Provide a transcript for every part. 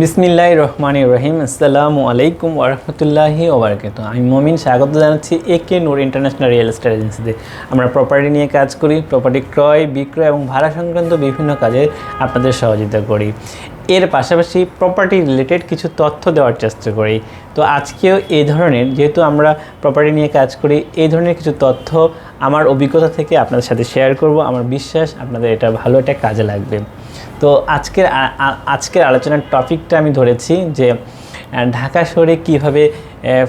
বিসমিল্লাহ রহমান রহিম। আসসালামু আলাইকুম ওরহমতুল্লাহি ওবরাকাত আমি মমিন, স্বাগত জানাচ্ছি A K Noor international real estate এজেন্সিতে। আমরা প্রপার্টি নিয়ে কাজ করি প্রপার্টি ক্রয়, বিক্রয় এবং ভাড়া সংক্রান্ত বিভিন্ন কাজে আপনাদের সহযোগিতা করি। এর পাশাপাশি প্রপার্টি রিলেটেড কিছু তথ্য দেওয়ার চেষ্টা করি। তো আজকেও এই ধরনের যেহেতু আমরা প্রপার্টি নিয়ে কাজ করি এই ধরনের কিছু তথ্য আমার অভিজ্ঞতা থেকে আপনাদের সাথে শেয়ার করব। আমার বিশ্বাস আপনাদের এটা ভালো একটা কাজে লাগবে। তো আজকের আজকের আলোচনার টপিকটা আমি ধরেছি যে ঢাকা শহরে কীভাবে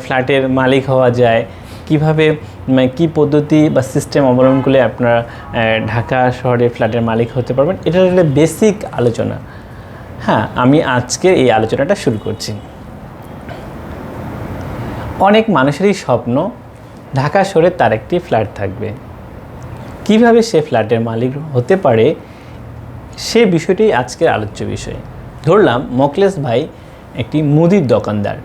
ফ্ল্যাটের মালিক হওয়া যায় কীভাবে উম, কি পদ্ধতি বা সিস্টেম অবলম্বন করলে আপনারা ঢাকা শহরে ফ্ল্যাটের মালিক হতে পারবেন এটা হলো বেসিক আলোচনা। হ্যাঁ আমি আজকে এই আলোচনাটা শুরু করছি। অনেক মানুষেরই স্বপ্ন, ঢাকা শহরে তার একটি ফ্ল্যাট থাকবে। কীভাবে সে ফ্ল্যাটের মালিক হতে পারে, সে বিষয়টি আজকের আলোচ্য বিষয়। ধরলাম মকলেশ ভাই একটি মুদির দোকানদার।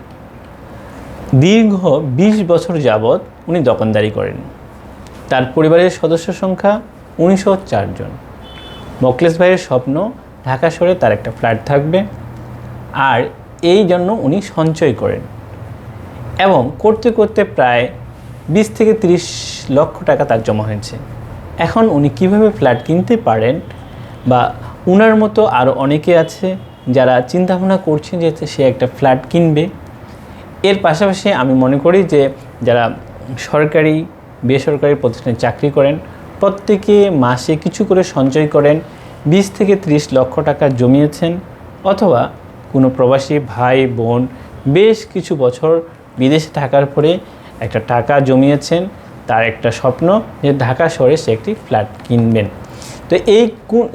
দীর্ঘ ২০ বছর যাবৎ উনি দোকানদারি করেন। তার পরিবারের সদস্য সংখ্যা উনিশশো জন। মকলেশ ভাইয়ের স্বপ্ন ঢাকা শহরে তার একটা ফ্ল্যাট থাকবে আর এই জন্য উনি সঞ্চয় করেন। এবং করতে করতে প্রায় বিশ থেকে তিরিশ লক্ষ টাকা তার জমা হয়েছে। এখন উনি কীভাবে ফ্ল্যাট কিনতে পারেন বা উনার মতো আরও অনেকে আছে যারা চিন্তাভাবনা করছেন যে সে একটা ফ্ল্যাট কিনবে। এর পাশাপাশি আমি মনে করি যে যারা সরকারি, বেসরকারি প্রতিষ্ঠানে চাকরি করেন, প্রত্যেকে মাসে কিছু করে সঞ্চয় করেন বিশ থেকে ত্রিশ লক্ষ টাকা জমিয়েছেন অথবা কোনো প্রবাসী ভাই, বোন বেশ কিছু বছর বিদেশে থাকার পরে একটা টাকা জমিয়েছেন। তার একটা স্বপ্ন যে ঢাকা শহরে সে একটি ফ্ল্যাট কিনবেন। তো এই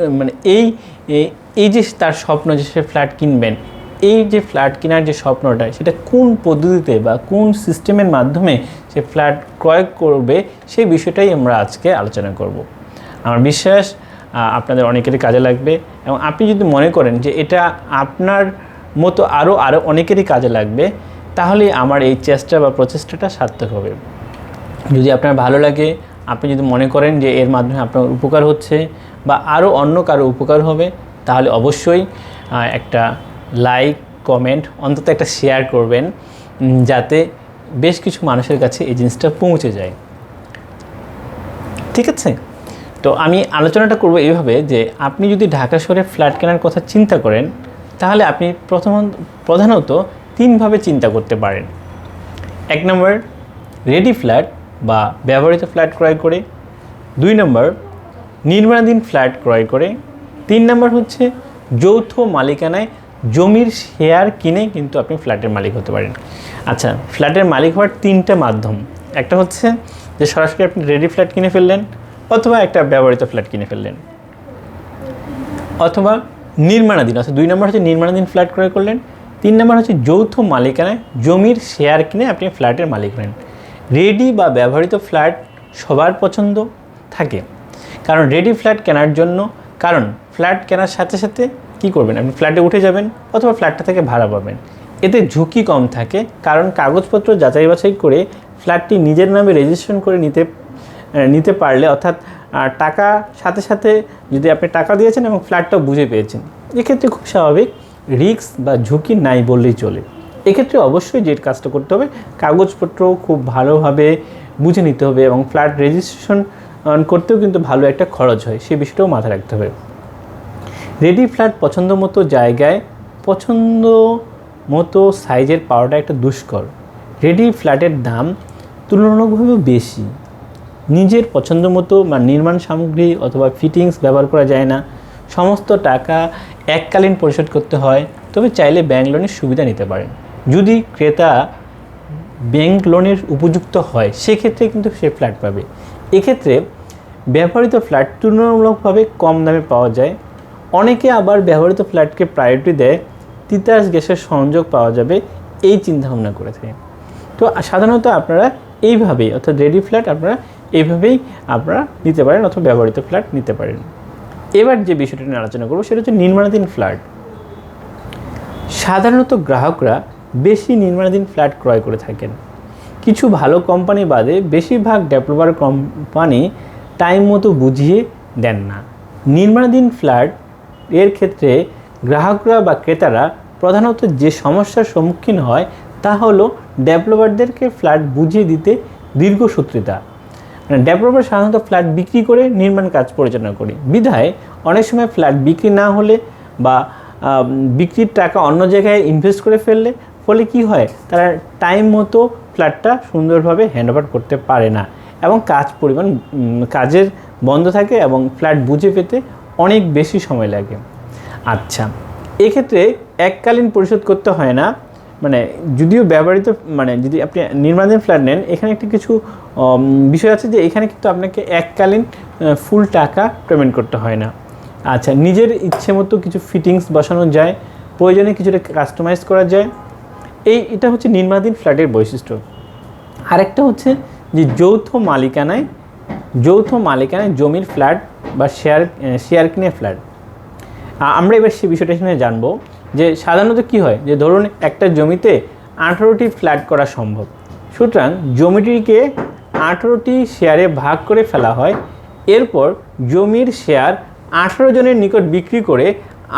মানে এই, এই- যে তার স্বপ্ন যে সে ফ্ল্যাট কিনবেন, এই যে ফ্ল্যাট কেনার যে স্বপ্নটা, সেটা কোন পদ্ধতিতে বা কোন সিস্টেমের মাধ্যমে সে ফ্ল্যাট ক্রয় করবে, সেই বিষয়টাই আমরা আজকে আলোচনা করব। আমার বিশ্বাস আপনাদের অনেকেরই কাজে লাগবে। এবং আপনি যদি মনে করেন যে এটা আপনার মতো আরও আরও অনেকেরই কাজে লাগবে, তাহলে আমার এই চেষ্টা বা প্রচেষ্টাটা সার্থক হবে। যদি আপনার ভালো লাগে, আপনি যদি মনে করেন যে এর মাধ্যমে আপনার উপকার হচ্ছে বা আরও অন্য কারও উপকার হবে, তাহলে অবশ্যই একটা লাইক, কমেন্ট, অন্তত একটা শেয়ার করবেন যাতে বেশ কিছু মানুষের কাছে এই জিনিসটা পৌঁছে যায়। ঠিক আছে? তো আমি আলোচনাটা করব এইভাবে যে আপনি যদি ঢাকা শহরে ফ্ল্যাট কেনার কথা চিন্তা করেন, তাহলে আপনি প্রথম প্রধানত তিনভাবে চিন্তা করতে পারেন। এক নম্বর রেডি ফ্ল্যাট বা ব্যবহৃত ফ্ল্যাট ক্রয় করে। দুই নম্বর, নির্মাণাধীন ফ্ল্যাট ক্রয় করে। তিন নম্বর হচ্ছে, যৌথ মালিকানায় জমির শেয়ার কিনে কিন্তু আপনি ফ্ল্যাটের মালিক হতে পারেন। আচ্ছা ফ্ল্যাটের মালিক হওয়ার তিনটা মাধ্যম। একটা হচ্ছে যে সরাসরি আপনি রেডি ফ্ল্যাট কিনে ফেললেন অথবা একটা ব্যবহৃত ফ্ল্যাট কিনে ফেললেন। অথবা নির্মাণাধীন, অর্থাৎ দুই নম্বর হচ্ছে নির্মাণাধীন ফ্ল্যাট ক্রয় করলেন। তিন নম্বর হচ্ছে যৌথ মালিকানায় জমির শেয়ার কিনে আপনি ফ্ল্যাটের মালিক হলেন। রেডি বা ব্যবহৃত ফ্ল্যাট সবার পছন্দ থাকে। কারণ রেডি ফ্ল্যাট কেনার জন্য, কারণ ফ্ল্যাট কেনার সাথে সাথে কি করবেন? আপনি ফ্ল্যাটে উঠে যাবেন অথবা ফ্ল্যাটটা থেকে ভাড়া পাবেন। এতে ঝুঁকি কম থাকে, কারণ কাগজপত্র যাচাই বাছাই করে ফ্ল্যাটটি নিজের নামে রেজিস্ট্রেশন করে নিতে নিতে পারলে, অর্থাৎ টাকা সাথে সাথে যদি আপনি টাকা দিয়েছেন এবং ফ্ল্যাটটাও বুঝে পেয়েছেন, এক্ষেত্রে খুব স্বাভাবিক, রিস্ক বা ঝুঁকি নাই বললেই চলে। এক্ষেত্রে অবশ্যই যে কাজটা করতে হবে, কাগজপত্র খুব ভালোভাবে বুঝে নিতে হবে এবং ফ্ল্যাট রেজিস্ট্রেশন করতেও কিন্তু ভালো একটা খরচ হয় সেই বিষয়টাও মাথায় রাখতে হবে। রেডি ফ্ল্যাট পছন্দ মতো জায়গায়, পছন্দ মতো সাইজের পাওয়াটা একটা দুষ্কর। রেডি ফ্ল্যাটের দাম তুলনামূলকভাবে বেশি। নিজের পছন্দ মতো বা নির্মাণ সামগ্রী অথবা ফিটিংস ব্যবহার করা যায় না। সমস্ত টাকা এককালীন পরিশোধ করতে হয়, তবে চাইলে ব্যাংক লোনের সুবিধা নিতে পারেন। যদি ক্রেতা ব্যাংক লোনের উপযুক্ত হয়, সেক্ষেত্রে কিন্তু সে ফ্ল্যাট পাবে। এক্ষেত্রে ব্যবহৃত ফ্ল্যাট তুলনামূলকভাবে কম দামে পাওয়া যায়। অনেকে আবার ব্যবহৃত ফ্ল্যাটকে প্রায়োরিটি দেয়, তিতাস গ্যাসের সংযোগ পাওয়া যাবে, এই চিন্তাভাবনা করে থাকে তো সাধারণত আপনারা এইভাবেই, অর্থাৎ রেডি ফ্ল্যাট আপনারা এইভাবেই আপনারা নিতে পারেন অথবা ব্যবহৃত ফ্ল্যাট নিতে পারেন। এবার যে বিষয়টা নিয়ে আলোচনা করব, সেটা হচ্ছে নির্মাণাধীন ফ্ল্যাট। সাধারণত গ্রাহকরা বেশি নির্মাণাধীন ফ্ল্যাট ক্রয় করে থাকেন। কিছু ভালো কোম্পানি বাদে বেশিরভাগ ডেভেলপার কোম্পানি টাইম মতো বুঝিয়ে দেন না। নির্মাণাধীন ফ্ল্যাট এর ক্ষেত্রে গ্রাহকরা বা ক্রেতারা প্রধানত যে সমস্যার সম্মুখীন হয় তা হলো ডেভেলপারদেরকে ফ্ল্যাট বুঝিয়ে দিতে দীর্ঘসূত্রিতা ডেভেলপার সাধারণত ফ্ল্যাট বিক্রি করে নির্মাণ কাজ পরিচালনা করে। বিধায় অনেক সময় ফ্ল্যাট বিক্রি না হলে বা বিক্রির টাকা অন্য জায়গায় ইনভেস্ট করে ফেললে ফলে কি হয়? তারা টাইম মতো ফ্ল্যাটটা সুন্দরভাবে হ্যান্ড করতে পারে না এবং কাজ পরিমাণ কাজের বন্ধ থাকে এবং ফ্ল্যাট বুঝে পেতে অনেক বেশি সময় লাগে। আচ্ছা এক্ষেত্রে এককালীন পরিশোধ করতে হয় না। মানে যদিও ব্যবহৃত মানে যদি আপনি নির্মাণাধীন ফ্ল্যাট নেন, এখানে একটি কিছু বিষয় আছে যে এখানে কিন্তু আপনাকে এককালীন ফুল টাকা পেমেন্ট করতে হয় না। আচ্ছা নিজের ইচ্ছে মতো কিছু ফিটিংস বসানো যায়, প্রয়োজনে কিছুটা কাস্টমাইজ করা যায়। এই, এটা হচ্ছে নির্মাণাধীন ফ্ল্যাটের বৈশিষ্ট্য। আরেকটা হচ্ছে যে যৌথ মালিকানায় যৌথ মালিকানায় জমির ফ্ল্যাট বা শেয়ার শেয়ার কিনে ফ্ল্যাট। আমরা এবার সেই বিষয়টা এখানে জানব। যে সাধারণত কি হয়? যে ধরুন একটা জমিতে আঠারোটি ফ্ল্যাট করা সম্ভব। সুতরাং জমিটিকে আঠারোটি শেয়ারে ভাগ করে ফেলা হয়। এরপর জমির শেয়ার আঠারো জনের নিকট বিক্রি করে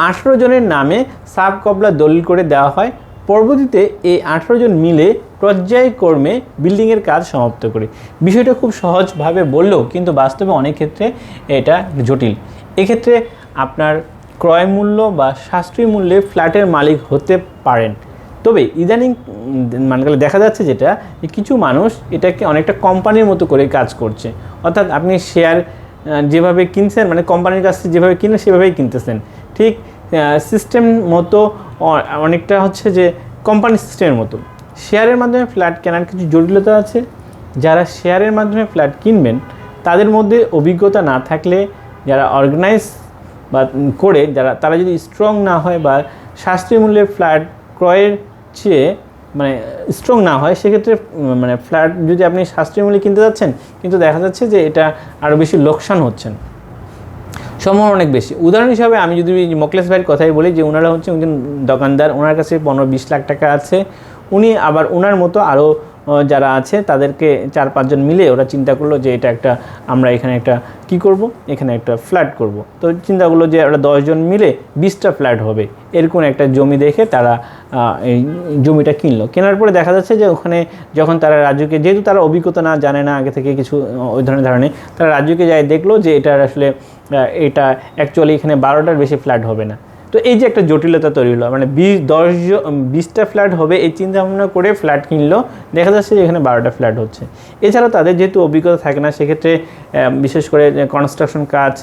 আঠারো জনের নামে সাব কবলা দলিল করে দেওয়া হয়। পরবর্তীতে এই আঠারো জন মিলে পর্যায়ক্রমে বিল্ডিংয়ের কাজ সমাপ্ত করে। বিষয়টা খুব সহজভাবে বললেও কিন্তু বাস্তবে অনেক ক্ষেত্রে এটা জটিল। এক্ষেত্রে আপনার ক্রয় মূল্য বা সাশ্রয়ী মূল্যে ফ্ল্যাটের মালিক হতে পারেন। তবে ইদানিং মানে দেখা যাচ্ছে যেটা, যে কিছু মানুষ এটাকে অনেকটা কোম্পানির মতো করে কাজ করছে। অর্থাৎ আপনি শেয়ার যেভাবে কিনছেন মানে কোম্পানির কাছ থেকে যেভাবে কিনে সেভাবেই কিনতেছেন। ঠিক সিস্টেম মতো অনেকটা হচ্ছে যে কোম্পানি সিস্টেমের মতো। শেয়ারের মাধ্যমে ফ্ল্যাট কেনার কিছু জটিলতা আছে। যারা শেয়ারের মাধ্যমে ফ্ল্যাট কিনবেন, তাদের মধ্যে অভিজ্ঞতা না থাকলে, যারা অর্গানাইজ বা করে যারা, তারা যদি স্ট্রং না হয় বা সাশ্রয়ী মূল্যের ফ্ল্যাট ক্রয়ের চেয়ে মানে স্ট্রং না হয়, সেক্ষেত্রে মানে ফ্ল্যাট যদি আপনি সাশ্রয়ী মূল্যে কিনতে যাচ্ছেন, কিন্তু দেখা যাচ্ছে যে এটা আরও বেশি লোকসান হচ্ছেন। সম্ভাবনা অনেক বেশি। উদাহরণ হিসাবে আমি যদি মোকলেশ ভাইয়ের কথাই বলি যে ওনারা হচ্ছে একজন দোকানদার ওনার কাছে পনেরো বিশ লাখ টাকা আছে। উনি আবার ওনার মতো আরও যারা আছে, তাদেরকে চার পাঁচজন মিলে ওরা চিন্তা করল যে এটা একটা, আমরা এখানে একটা কি করব? এখানে একটা ফ্ল্যাট করব। তো চিন্তা করল যে ওরা দশজন মিলে বিশটা ফ্ল্যাট হবে। এরকম একটা জমি দেখে তারা এই জমিটা কিনলো। কেনার পরে দেখা যাচ্ছে যে ওখানে যখন তারা রাজুকে যেহেতু তারা অভিজ্ঞতা না, জানে না, আগে থেকে কিছু ওই ধরনের ধারণে তারা রাজুকে যায় দেখল যে এটা আসলে এটা অ্যাকচুয়ালি এখানে বারোটার বেশি ফ্ল্যাট হবে না। তো এই যে একটা জটিলতা তৈরি হলো মানে বিশ, দশ বিশটা ফ্ল্যাট হবে, এই চিন্তা ভাবনা করে ফ্ল্যাট কিনলো, দেখা যাচ্ছে যে এখানে বারোটা ফ্ল্যাট হচ্ছে। এছাড়াও তাদের যেহেতু অভিজ্ঞতা থাকে না, সেক্ষেত্রে বিশেষ করে কনস্ট্রাকশন কাজ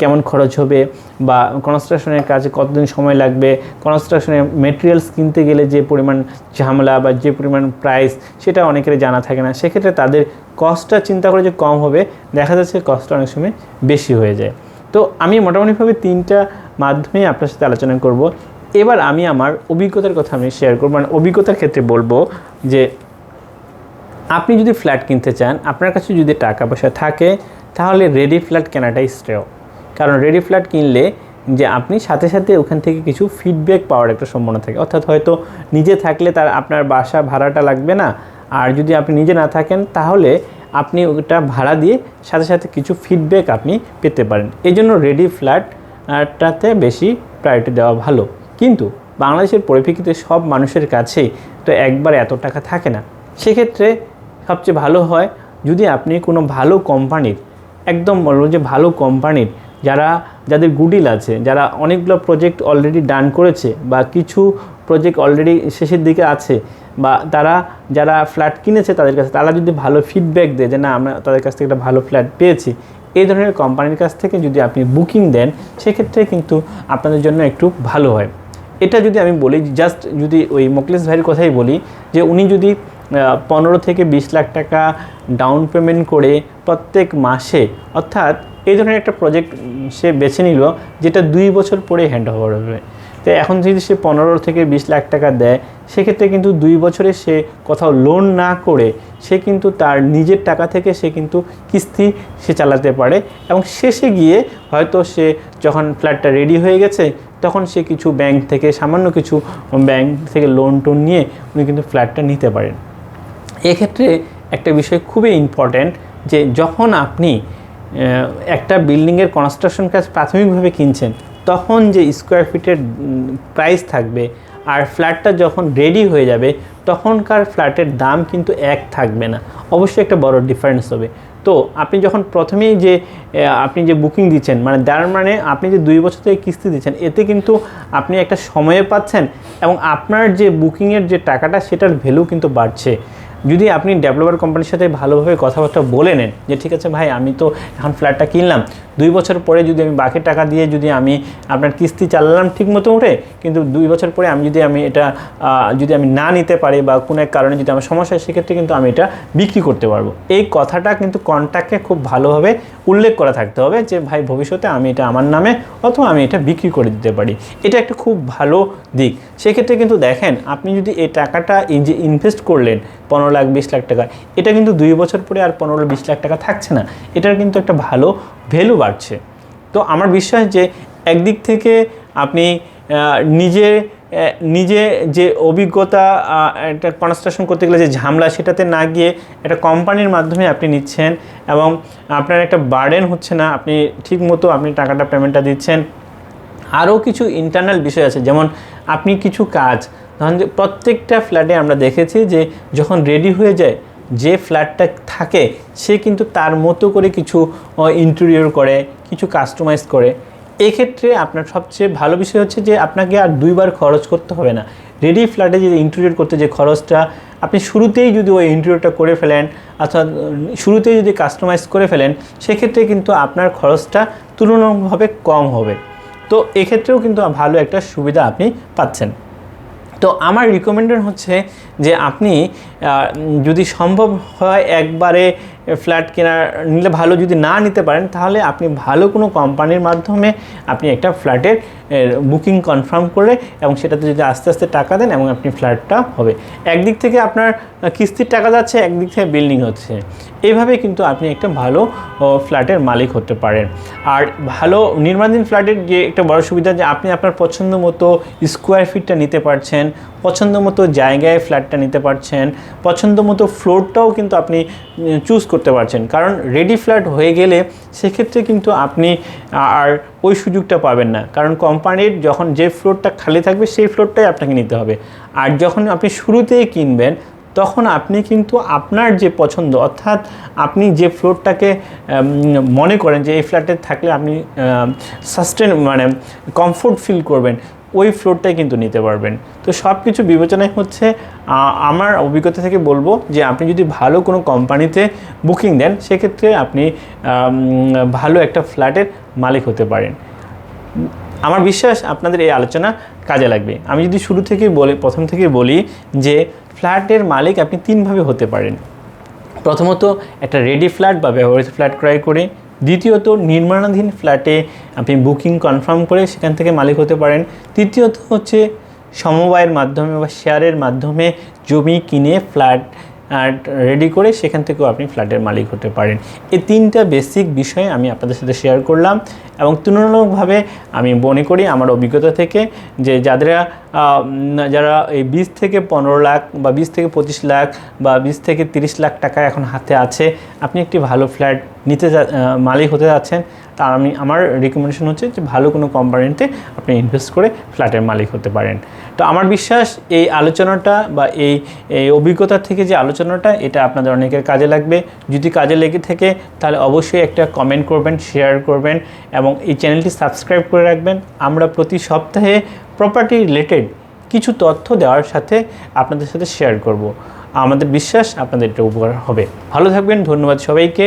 কেমন খরচ হবে বা কনস্ট্রাকশনের কাজে কতদিন সময় লাগবে কনস্ট্রাকশনের মেটেরিয়ালস কিনতে গেলে যে পরিমাণ ঝামেলা বা যে পরিমাণ প্রাইস সেটা অনেকের জানা থাকে না। সেক্ষেত্রে তাদের কস্টটা চিন্তা করে যে কম হবে, দেখা যাচ্ছে কস্টটা অনেক সময় বেশি হয়ে যায়। তো আমি মোটামুটিভাবে তিনটা মাধ্যমে আপনার সাথে আলোচনা করব। এবার আমি আমার অভিজ্ঞতার কথা আমি শেয়ার করব। মানে অভিজ্ঞতার ক্ষেত্রে বলব যে আপনি যদি ফ্ল্যাট কিনতে চান, আপনার কাছে যদি টাকা পয়সা থাকে, তাহলে রেডি ফ্ল্যাট কেনাটাই শ্রেয়। কারণ রেডি ফ্ল্যাট কিনলে যে আপনি সাথে সাথে ওখান থেকে কিছু ফিডব্যাক পাওয়ার একটা সম্ভাবনা থাকে। অর্থাৎ হয়তো নিজে থাকলে তার আপনার বাসা ভাড়াটা লাগবে না। আর যদি আপনি নিজে না থাকেন, তাহলে আপনি ওটা ভাড়া দিয়ে সাথে সাথে কিছু ফিডব্যাক আপনি পেতে পারেন। এই জন্য রেডি ফ্ল্যাটটাতে বেশি প্রায়োরিটি দেওয়া ভালো। কিন্তু বাংলাদেশের পরিপ্রেক্ষিতে সব মানুষের কাছে তো একবার এত টাকা থাকে না। সেক্ষেত্রে সবচেয়ে ভালো হয় যদি আপনি কোনো ভালো কোম্পানির একদম বলব যে ভালো কোম্পানির যারা, যাদের গুডিল আছে, যারা অনেকগুলো প্রজেক্ট অলরেডি ডান করেছে বা কিছু প্রজেক্ট অলরেডি শেষের দিকে আছে বা তারা, যারা ফ্ল্যাট কিনেছে তাদের কাছে, তারা যদি ভালো ফিডব্যাক দেয় যে না, আমরা তাদের কাছ থেকে একটা ভালো ফ্ল্যাট পেয়েছি, এই ধরনের কোম্পানির কাছ থেকে যদি আপনি বুকিং দেন, সেক্ষেত্রে কিন্তু আপনাদের জন্য একটু ভালো হয়। এটা যদি আমি বলি জাস্ট যদি ওই মোকলেশ ভাইয়ের কথাই বলি, যে উনি যদি পনেরো থেকে বিশ লাখ টাকা ডাউন পেমেন্ট করে প্রত্যেক মাসে, অর্থাৎ এই ধরনের একটা প্রজেক্ট সে বেছে নিল, যেটা দুই বছর পরে হ্যান্ড ওভার হবে। তো এখন যদি সে পনেরো থেকে বিশ লাখ টাকা দেয়, সেক্ষেত্রে কিন্তু দুই বছরে সে কোথাও লোন না করে, সে কিন্তু তার নিজের টাকা থেকে সে কিন্তু কিস্তি সে চালাতে পারে এবং শেষে গিয়ে হয়তো সে যখন ফ্ল্যাটটা রেডি হয়ে গেছে, তখন সে কিছু ব্যাংক থেকে সামান্য কিছু ব্যাংক থেকে লোন টোন নিয়ে উনি কিন্তু ফ্ল্যাটটা নিতে পারেন। এক্ষেত্রে একটা বিষয় খুবই ইম্পর্ট্যান্ট যে যখন আপনি একটা বিল্ডিংয়ের কনস্ট্রাকশন কাজ প্রাথমিকভাবে কিনছেন, তখন যে স্কোয়ার ফিটের প্রাইস থাকবে আর ফ্ল্যাটটা যখন রেডি হয়ে যাবে, তখনকার ফ্ল্যাটের দাম কিন্তু এক থাকবে না। অবশ্যই একটা বড় ডিফারেন্স হবে। তো আপনি যখন প্রথমেই যে আপনি যে বুকিং দিচ্ছেন মানে তার মানে আপনি যে দুই বছর থেকে কিস্তি দিচ্ছেন, এতে কিন্তু আপনি একটা সময়ে পাচ্ছেন এবং আপনার যে বুকিংয়ের যে টাকাটা, সেটার ভ্যালু কিন্তু বাড়ছে। যদি আপনি ডেভেলপার কোম্পানির সাথে ভালোভাবে কথাবার্তা বলে নেন যে, ঠিক আছে ভাই, আমি তো এখন ফ্ল্যাটটা কিনলাম দুই বছর পরে যদি আমি বাকি টাকা দিয়ে যদি আমি আপনার কিস্তি চালালাম ঠিক মতো উঠে, কিন্তু দুই বছর পরে আমি যদি আমি এটা যদি আমি না নিতে পারি বা কোনো এক কারণে যদি আমার সমস্যা হয়, সেক্ষেত্রে কিন্তু আমি এটা বিক্রি করতে পারব। এই কথাটা কিন্তু কন্ট্যাক্টে খুব ভালোভাবে উল্লেখ করা থাকতে হবে যে, ভাই, ভবিষ্যতে আমি এটা আমার নামে অথবা আমি এটা বিক্রি করে দিতে পারি। এটা একটা খুব ভালো দিক। সেক্ষেত্রে কিন্তু দেখেন, আপনি যদি এই টাকাটা এই যে ইনভেস্ট করলেন, পনেরো লাখ, বিশ লাখ টাকা, এটা কিন্তু দুই বছর পরে আর পনেরো বিশ লাখ টাকা থাকছে না। এটার কিন্তু একটা ভালো ভ্যালু বাড়ছে। তো আমার বিশ্বাস যে একদিক থেকে আপনি নিজে নিজে যে অভিজ্ঞতা একটা কনস্ট্রাকশন করতে গেলে যে ঝামেলা সেটাতে না গিয়ে একটা কোম্পানির মাধ্যমে আপনি নিচ্ছেন এবং আপনার একটা বার্ডেন হচ্ছে না, আপনি ঠিক মতো আপনি টাকাটা পেমেন্টটা দিচ্ছেন। আরও কিছু ইন্টারনাল বিষয় আছে, যেমন আপনি কিছু কাজ, ধরেন প্রত্যেকটা ফ্ল্যাটে আমরা দেখেছি যে যখন রেডি হয়ে যায় যে ফ্ল্যাটটা থাকে, সে কিন্তু তার মতো করে কিছু ইন্টেরিয়র করে, কিছু কাস্টমাইজ করে। এক্ষেত্রে আপনার সবচেয়ে ভালো বিষয় হচ্ছে যে আপনাকে আর দুইবার খরচ করতে হবে না। রেডি ফ্ল্যাটে যে ইন্টেরিয়র করতে যে খরচটা, আপনি শুরুতেই যদি ওই ইন্টেরিয়রটা করে ফেলেন, অর্থাৎ শুরুতেই যদি কাস্টমাইজ করে ফেলেন, সেক্ষেত্রে কিন্তু আপনার খরচটা তুলনামূলকভাবে কম হবে। তো এক্ষেত্রেও কিন্তু ভালো একটা সুবিধা আপনি পাচ্ছেন। তো আমার রিকমেন্ডেড হচ্ছে যে আপনি যদি সম্ভব হয় একবারে ফ্ল্যাট কেনার, নিলে ভালো যদি না নিতে পারেন, তাহলে আপনি ভালো কোনো কোম্পানির মাধ্যমে আপনি একটা ফ্ল্যাটের বুকিং কনফার্ম করে এবং সেটাতে যদি আস্তে আস্তে টাকা দেন এবং আপনি ফ্ল্যাটটা হবে। একদিক থেকে আপনার কিস্তির টাকা যাচ্ছে, একদিক থেকে বিল্ডিং হচ্ছে। এইভাবে কিন্তু আপনি একটা ভালো ফ্ল্যাটের মালিক হতে পারেন। আর ভালো নির্মাণাধীন ফ্ল্যাটের যে একটা বড় সুবিধা, যে আপনি আপনার পছন্দ মতো স্কোয়ার ফিটটা নিতে পারছেন, পছন্দ মতো জায়গায় ফ্ল্যাটটা নিতে পারছেন, পছন্দ মতো ফ্লোরটাও কিন্তু আপনি চুজ করতে পারছেন। কারণ রেডি ফ্ল্যাট হয়ে গেলে সেক্ষেত্রে কিন্তু আপনি আর ওই সুযোগটা পাবেন না। কারণ কোম্পানির যখন যে ফ্লোরটা খালি থাকবে সেই ফ্লোরটাই আপনাকে নিতে হবে। আর যখন আপনি শুরুতেই কিনবেন, তখন আপনি কিন্তু আপনার যে পছন্দ, অর্থাৎ আপনি যে ফ্লোরটাকে মনে করেন যে এই ফ্ল্যাটে থাকলে আপনি সাস্টেন মানে কমফোর্ট ফিল করবেন ওই ফ্লোরটাই কিন্তু নিতে পারবেন। তো সব কিছু বিবেচনায় হচ্ছে আমার অভিজ্ঞতা থেকে বলব যে আপনি যদি ভালো কোনো কোম্পানিতে বুকিং দেন, সেক্ষেত্রে আপনি ভালো একটা ফ্ল্যাটের মালিক হতে পারেন। আমার বিশ্বাস আপনাদের এই আলোচনা কাজে লাগবে। আমি যদি শুরু থেকেই বলি, প্রথম থেকেই বলি যে ফ্ল্যাটের মালিক আপনি তিনভাবে হতে পারেন। প্রথমত একটা রেডি ফ্ল্যাট বা ব্যবহৃত ফ্ল্যাট ক্রয় করে দ্বিতীয়ত, নির্মাণাধীন ফ্ল্যাটে আপনি বুকিং কনফার্ম করে সেখান থেকে মালিক হতে পারেন। তৃতীয়ত হচ্ছে, সমবায়ের মাধ্যমে বা শেয়ারের মাধ্যমে জমি কিনে ফ্ল্যাট রেডি করে সেখান থেকেও আপনি ফ্ল্যাটের মালিক হতে পারেন। এই তিনটা বেসিক বিষয় আমি আপনাদের সাথে শেয়ার করলাম এবং তুলনামূলকভাবে আমি মনে করি আমার অভিজ্ঞতা থেকে যে যাদের যারা এই বিশ থেকে পনেরো লাখ বা বিশ থেকে পঁচিশ লাখ বা বিশ থেকে তিরিশ লাখ টাকা এখন হাতে আছে, আপনি একটি ভালো ফ্ল্যাট নিতে মালিক হতে যাচ্ছেন। তা আমি, আমার রিকমেন্ডেশন হচ্ছে যে ভালো কোনো কোম্পানিতে আপনি ইনভেস্ট করে ফ্ল্যাটের মালিক হতে পারেন। তো আমার বিশ্বাস এই আলোচনাটা বা এই এই অভিজ্ঞতা থেকে যে আলোচনাটা, এটা আপনাদের অনেকের কাজে লাগবে। যদি কাজে লেগে থাকে, তাহলে অবশ্যই একটা কমেন্ট করবেন শেয়ার করবেন এবং এই চ্যানেলটি সাবস্ক্রাইব করে রাখবেন। আমরা প্রতি সপ্তাহে প্রপার্টি রিলেটেড কিছু তথ্য দেওয়ার সাথে আপনাদের সাথে শেয়ার করব। আমাদের বিশ্বাস আপনাদের এটা উপকার হবে। ভালো থাকবেন, ধন্যবাদ সবাইকে।